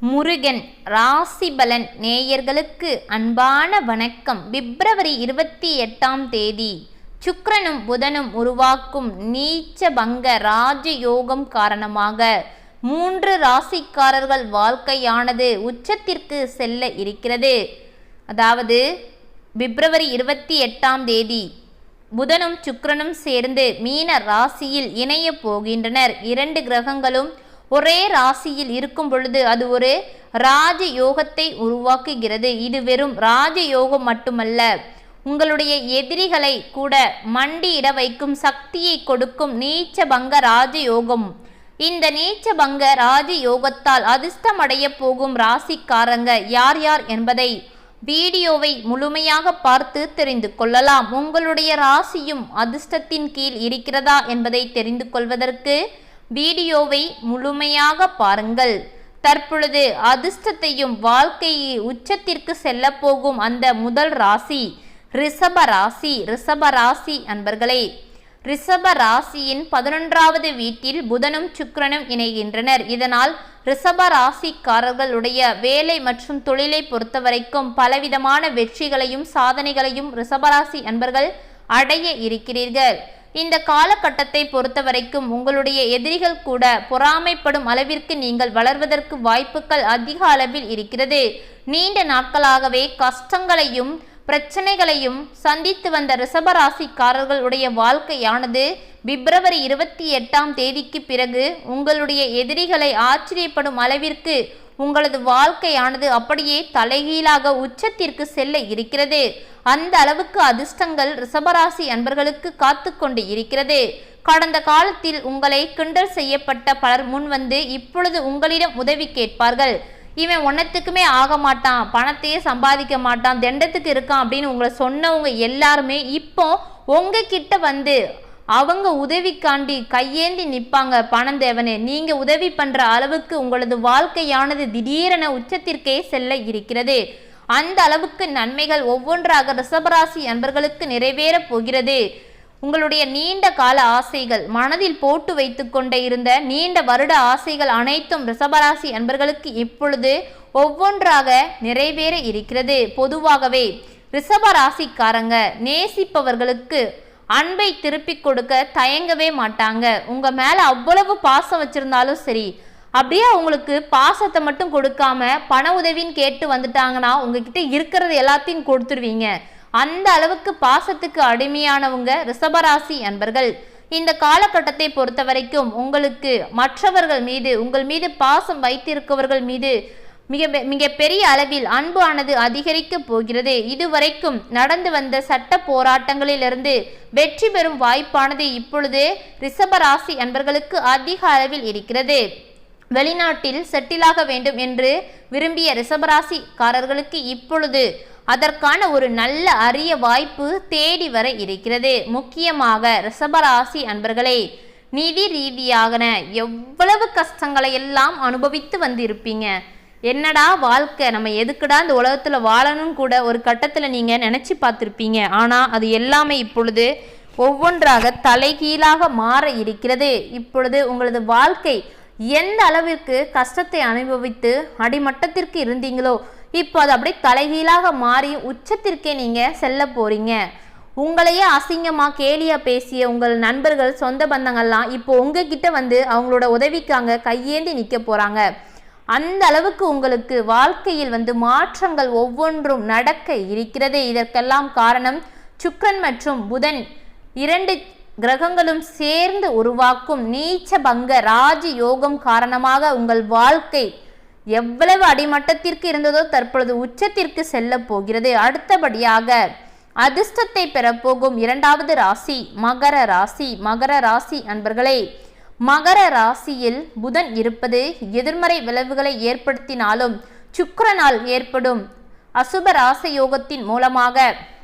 முருகன் ராசிபலன் நேயர்களுக்கு அன்பான வணக்கம். பிப்ரவரி இருபத்தி எட்டாம் தேதி சுக்கரனும் புதனும் உருவாக்கும் நீச்ச பங்க ராஜயோகம் காரணமாக மூன்று ராசிக்காரர்கள் வாழ்க்கையானது உச்சத்திற்கு செல்ல இருக்கிறது. அதாவது பிப்ரவரி இருபத்தி எட்டாம் தேதி புதனும் சுக்கரனும் சேர்ந்து மீன ராசியில் இணைய போகின்றனர். இரண்டு கிரகங்களும் ஒரே ராசியில் இருக்கும் பொழுது அது ஒரு ராஜ யோகத்தை உருவாக்குகிறது. இது வெறும் ராஜ யோகம் மட்டுமல்ல. உங்களுடைய எதிரிகளை கூட மண்டியிட வைக்கும் சக்தியை கொடுக்கும் நீச்ச பங்க ராஜயோகம். இந்த நீச்ச பங்க ராஜ யோகத்தால் அதிர்ஷ்டமடைய போகும் ராசிக்காரங்க யார் யார் என்பதை வீடியோவை முழுமையாக பார்த்து தெரிந்து கொள்ளலாம். உங்களுடைய ராசியும் அதிர்ஷ்டத்தின் கீழ் இருக்கிறதா என்பதை தெரிந்து கொள்வதற்கு வீடியோவை முழுமையாக பாருங்கள். தற்பொழுது அதிர்ஷ்டத்தையும் வாழ்க்கையை உச்சத்திற்கு செல்ல போகும் அந்த முதல் ராசி ரிஷப ராசி ரிஷப ராசி அன்பர்களே. ரிஷப ராசியின் பதினொன்றாவது வீட்டில் புதனும் சுக்கரனும் இணைகின்றனர். இதனால் ரிஷப ராசிக்காரர்களுடைய வேலை மற்றும் தொழிலை பொறுத்தவரைக்கும் பலவிதமான வெற்றிகளையும் சாதனைகளையும் ரிஷபராசி அன்பர்கள் அடைய இருக்கிறீர்கள். இந்த காலகட்டத்தை பொறுத்தவரைக்கும் உங்களுடைய எதிரிகள் கூட பொறாமைப்படும் அளவிற்கு நீங்கள் வளர்வதற்கு வாய்ப்புகள் அதிக அளவில் இருக்கிறது. நீண்ட நாட்களாகவே கஷ்டங்களையும் பிரச்சனைகளையும் சந்தித்து வந்த ரிஷபராசிக்காரர்களுடைய வாழ்க்கையானது பிப்ரவரி இருபத்தி எட்டாம் தேதிக்கு பிறகு உங்களுடைய எதிரிகளை ஆச்சரியப்படும் அளவிற்கு உங்களது வாழ்க்கையானது அப்படியே தலைகீழாக உச்சத்திற்கு செல்ல இருக்கிறது. அந்த அளவுக்கு அதிர்ஷ்டங்கள் ரிஷபராசி அன்பர்களுக்கு காத்து கொண்டு இருக்கிறது. கடந்த காலத்தில் உங்களை கிண்டல் செய்யப்பட்ட பலர் முன் வந்து இப்பொழுது உங்களிடம் உதவி கேட்பார்கள். இவன் ஒன்னத்துக்குமே ஆக மாட்டான் பணத்தையே சம்பாதிக்க மாட்டான் தண்டத்துக்கு இருக்கான் அப்படின்னு உங்களை சொன்னவங்க எல்லாருமே இப்போ உங்ககிட்ட வந்து அவங்க உதவிக்காண்டி கையேந்தி நிற்பாங்க பணந்தேவனே. நீங்க உதவி பண்ற அளவுக்கு உங்களது வாழ்க்கையானது திடீரென உச்சத்திற்கே செல்ல இருக்கிறது. அந்த அளவுக்கு நன்மைகள் ஒவ்வொன்றாக ரிஷபராசி அன்பர்களுக்கு நிறைவேறப் போகிறது. உங்களுடைய நீண்ட கால ஆசைகள் மனதில் போட்டு வைத்து கொண்டே இருந்த நீண்ட வருட ஆசைகள் அனைத்தும் ரிஷபராசி அன்பர்களுக்கு இப்பொழுது ஒவ்வொன்றாக நிறைவேற இருக்கிறது. பொதுவாகவே ரிஷபராசிக்காரங்க நேசிப்பவர்களுக்கு அன்பை திருப்பி கொடுக்க தயங்கவே மாட்டாங்க. உங்க மேல அவ்வளவு பாசம் வச்சிருந்தாலும் சரி. அப்படியே அவங்களுக்கு பாசத்தை மட்டும் கொடுக்காம பண உதவின்னு கேட்டு வந்துட்டாங்கன்னா உங்ககிட்ட இருக்கிறது எல்லாத்தையும் கொடுத்துருவீங்க. அந்த அளவுக்கு பாசத்துக்கு அடிமையானவங்க ரிஷபராசி அன்பர்கள். இந்த காலகட்டத்தை பொறுத்த வரைக்கும் உங்களுக்கு மற்றவர்கள் மீது உங்கள் மீது பாசம் வைத்திருக்கவர்கள் மீது மிக மிக பெரிய அளவில் அன்பு ஆனது போகிறது. இதுவரைக்கும் நடந்து வந்த சட்ட போராட்டங்களிலிருந்து வெற்றி பெறும் வாய்ப்பானது இப்பொழுது ரிஷபராசி அன்பர்களுக்கு அதிக அளவில் இருக்கிறது. வெளிநாட்டில் செட்டிலாக வேண்டும் என்று விரும்பிய ரிஷபராசிக்காரர்களுக்கு இப்பொழுது அதற்கான ஒரு நல்ல அரிய வாய்ப்பு தேடி வர இருக்கிறது. முக்கியமாக ரிஷபராசி அன்பர்களே நிதி ரீதியாக எவ்வளவு கஷ்டங்களை எல்லாம் அனுபவித்து வந்திருப்பீங்க? என்னடா வாழ்க்கை? நம்ம எதுக்குடா இந்த உலகத்தில் வாழணும் கூட ஒரு கட்டத்தில் நீங்கள் நினச்சி பார்த்துருப்பீங்க. ஆனால் அது எல்லாமே இப்பொழுது ஒவ்வொன்றாக தலைகீழாக மாற இருக்கிறது. இப்பொழுது உங்களது வாழ்க்கை எந்த அளவிற்கு கஷ்டத்தை அனுபவித்து அடிமட்டத்திற்கு இருந்தீங்களோ இப்போ அது அப்படியே தலைகீழாக மாறி உச்சத்திற்கே நீங்கள் செல்ல போகிறீங்க உங்களையே அசிங்கமாக கேலியாக பேசிய உங்கள் நண்பர்கள் சொந்த பந்தங்கள்லாம் இப்போ உங்ககிட்ட வந்து அவங்களோட உதவிக்காங்க கையேந்தி நிற்க போகிறாங்க அந்த அளவுக்கு உங்களுக்கு வாழ்க்கையில் வந்து மாற்றங்கள் ஒவ்வொன்றும் நடக்க இருக்கிறது. இதற்கெல்லாம் காரணம் சுக்கரன் மற்றும் புதன். இரண்டு கிரகங்களும் சேர்ந்து உருவாக்கும் நீச்ச பங்க ராஜ யோகம் காரணமாக உங்கள் வாழ்க்கை எவ்வளவு அடிமட்டத்திற்கு இருந்ததோ தற்பொழுது உச்சத்திற்கு செல்ல போகிறது. அடுத்தபடியாக அதிர்ஷ்டத்தை பெறப்போகும் இரண்டாவது ராசி மகர ராசி மகர ராசி அன்பர்களே. மகர ராசியில் புதன் இருப்பது எதிர்மறை விளைவுகளை ஏற்படுத்தினாலும் சுக்கரனால் ஏற்படும் அசுப ராசயோகத்தின் மூலமாக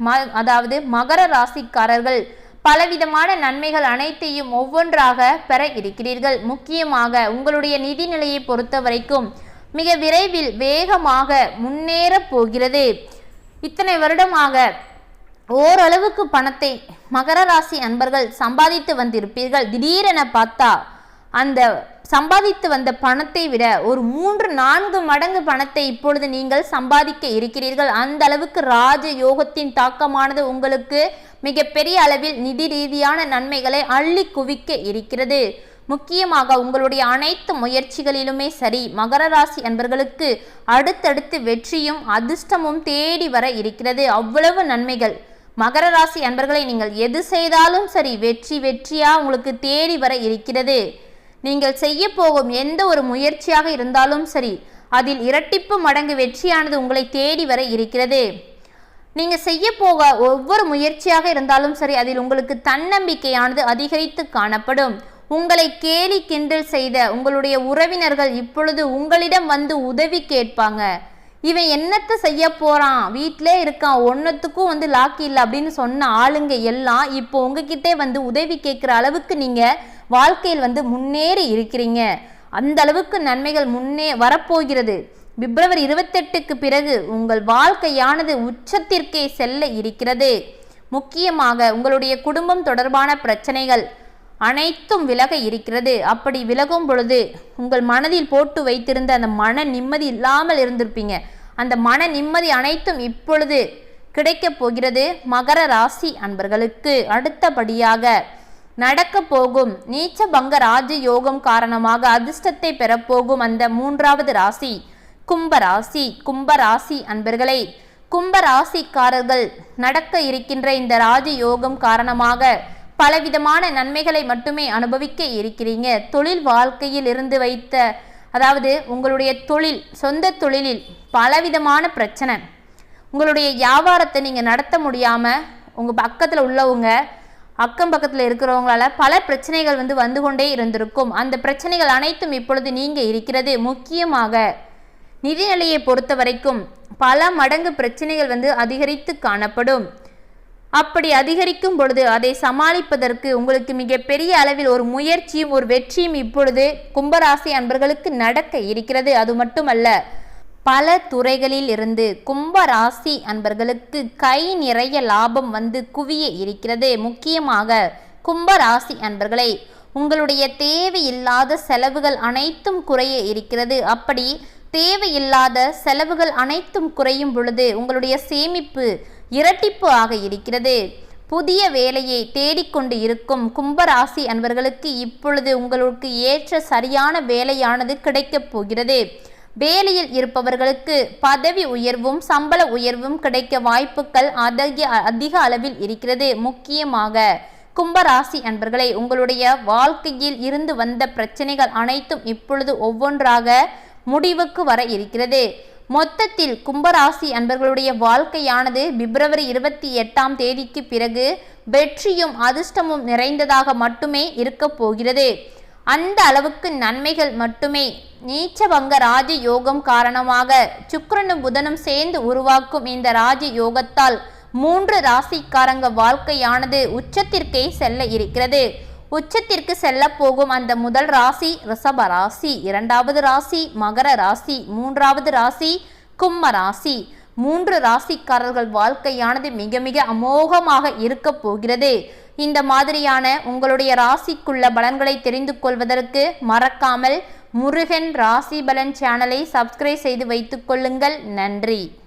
ம அதாவது மகர ராசிக்காரர்கள் பலவிதமான நன்மைகள் அனைத்தையும் ஒவ்வொன்றாக பெற இருக்கிறீர்கள். முக்கியமாக உங்களுடைய நிதி நிலையை பொறுத்த வரைக்கும் மிக விரைவில் வேகமாக முன்னேறப் போகிறது. இத்தனை வருடமாக ஓரளவுக்கு பணத்தை மகர ராசி அன்பர்கள் சம்பாதித்து வந்திருப்பீர்கள். திடீரென பார்த்தா அந்த சம்பாதித்து வந்த பணத்தை விட ஒரு மூன்று நான்கு மடங்கு பணத்தை இப்பொழுது நீங்கள் சம்பாதிக்க இருக்கிறீர்கள். அந்த அளவுக்கு ராஜ யோகத்தின் தாக்கமானது உங்களுக்கு மிகப்பெரிய அளவில் நிதி ரீதியான நன்மைகளை அள்ளி குவிக்க இருக்கிறது. முக்கியமாக உங்களுடைய அனைத்து முயற்சிகளிலுமே சரி மகர ராசி அன்பர்களுக்கு அடுத்தடுத்து வெற்றியும் அதிர்ஷ்டமும் தேடி வர இருக்கிறது. அவ்வளவு நன்மைகள். மகர ராசி அன்பர்களை நீங்கள் எது செய்தாலும் சரி வெற்றி வெற்றியாக உங்களுக்கு தேடி வர இருக்கிறது. நீங்கள் செய்ய போகும் எந்த ஒரு முயற்சியாக இருந்தாலும் சரி அதில் இரட்டிப்பு மடங்கு வெற்றியானது உங்களை தேடி வர இருக்கிறது. நீங்கள் செய்ய போக ஒவ்வொரு முயற்சியாக இருந்தாலும் சரி அதில் உங்களுக்கு தன்னம்பிக்கையானது அதிகரித்து காணப்படும். உங்களை கேலி கிண்டல் செய்த உங்களுடைய உறவினர்கள் இப்பொழுது உங்களிடம் வந்து உதவி கேட்பாங்க. இவன் என்னத்தை செய்ய போறான்? வீட்டிலே இருக்கான். ஒன்னத்துக்கும் வந்து லாக்கி இல்லை அப்படின்னு சொன்ன ஆளுங்க எல்லாம் இப்போ உங்ககிட்டே வந்து உதவி கேட்குற அளவுக்கு நீங்க வாழ்க்கையில் வந்து முன்னேறி இருக்கிறீங்க. அந்த அளவுக்கு நன்மைகள் முன்னே வரப்போகிறது. பிப்ரவரி இருபத்தெட்டுக்கு பிறகு உங்கள் வாழ்க்கையானது உச்சத்திற்கே செல்ல இருக்கிறது. முக்கியமாக உங்களுடைய குடும்பம் தொடர்பான பிரச்சனைகள் அனைத்தும் விலக இருக்கிறது. அப்படி விலகும் பொழுது உங்கள் மனதில் போட்டு வைத்திருந்த அந்த மன நிம்மதி இல்லாமல் இருந்திருப்பீங்க. அந்த மன நிம்மதி அனைத்தும் இப்பொழுது கிடைக்கப் போகிறது மகர ராசி அன்பர்களுக்கு. அடுத்தபடியாக நடக்க போகும் நீச்ச பங்க ராஜ யோகம் காரணமாக அதிர்ஷ்டத்தை பெறப்போகும் அந்த மூன்றாவது ராசி கும்பராசி கும்பராசி அன்பர்களை. கும்பராசிக்காரர்கள் அன்பர்களே நடக்க இருக்கின்ற இந்த ராஜ யோகம் காரணமாக பலவிதமான நன்மைகளை மட்டுமே அனுபவிக்க இருக்கிறீங்க. தொழில் வாழ்க்கையில் இருந்து வைத்த அதாவது உங்களுடைய தொழில் சொந்த தொழிலில் பலவிதமான பிரச்சனை. உங்களுடைய வியாபாரத்தை நீங்கள் நடத்த முடியாமல் உங்கள் பக்கத்தில் உள்ளவங்க அக்கம் பக்கத்தில் இருக்கிறவங்களால பல பிரச்சனைகள் வந்து வந்து கொண்டே இருந்திருக்கும். அந்த பிரச்சனைகள் அனைத்தும் இப்பொழுது நீங்கள் இருக்கிறது. முக்கியமாக நிதிநிலையை பொறுத்த வரைக்கும் பல மடங்கு பிரச்சனைகள் வந்து அதிகரித்து காணப்படும். அப்படி அதிகரிக்கும் பொழுது அதை சமாளிப்பதற்கு உங்களுக்கு மிகப்பெரிய அளவில் ஒரு முயற்சியும் ஒரு வெற்றியும் இப்பொழுது கும்பராசி அன்பர்களுக்கு நடக்க இருக்கிறது. அது மட்டுமல்ல பல துறைகளில் இருந்து கும்ப ராசி அன்பர்களுக்கு கை நிறைய லாபம் வந்து குவிய இருக்கிறது. முக்கியமாக கும்ப ராசி அன்பர்களை உங்களுடைய தேவையில்லாத செலவுகள் அனைத்தும் குறைய இருக்கிறது. அப்படி தேவையில்லாத செலவுகள் அனைத்தும் குறையும் பொழுது உங்களுடைய சேமிப்பு இரட்டிப்பு ஆக இருக்கிறது. புதிய வேலையை தேடிக்கொண்டு இருக்கும் கும்பராசி அன்பர்களுக்கு இப்பொழுது உங்களுக்கு ஏற்ற சரியான வேலையானது கிடைக்கப் போகிறது. வேலையில் இருப்பவர்களுக்கு பதவி உயர்வும் சம்பள உயர்வும் கிடைக்க வாய்ப்புகள் அதிக அதிக அளவில் இருக்கிறது. முக்கியமாக கும்பராசி அன்பர்களை உங்களுடைய வாழ்க்கையில் இருந்து வந்த பிரச்சனைகள் அனைத்தும் இப்பொழுது ஒவ்வொன்றாக முடிவுக்கு வர இருக்கிறது. மொத்தத்தில் கும்பராசி அன்பர்களுடைய வாழ்க்கையானது பிப்ரவரி இருபத்தி எட்டாம் தேதிக்கு பிறகு வெற்றியும் அதிர்ஷ்டமும் நிறைந்ததாக மட்டுமே இருக்கப் போகிறது. அந்த அளவுக்கு நன்மைகள் மட்டுமே. நீச்சவங்க ராஜ யோகம் காரணமாக சுக்கிரனும் புதனும் சேர்ந்து உருவாக்கும் இந்த ராஜ யோகத்தால் மூன்று ராசிக்காரங்க வாழ்க்கையானது உச்சத்திற்கே செல்ல இருக்கிறது. உச்சத்திற்கு செல்ல போகும் அந்த முதல் ராசி ரிஷப ராசி. இரண்டாவது ராசி மகர ராசி. மூன்றாவது ராசி கும்ம ராசி. மூன்று ராசிக்காரர்கள் வாழ்க்கையானது மிக மிக அமோகமாக இருக்க போகிறது. இந்த மாதிரியான உங்களுடைய ராசிக்குள்ள பலன்களை தெரிந்து கொள்வதற்கு மறக்காமல் முருகன் ராசி பலன் சேனலை சப்ஸ்கிரைப் செய்து வைத்துக் கொள்ளுங்கள். நன்றி.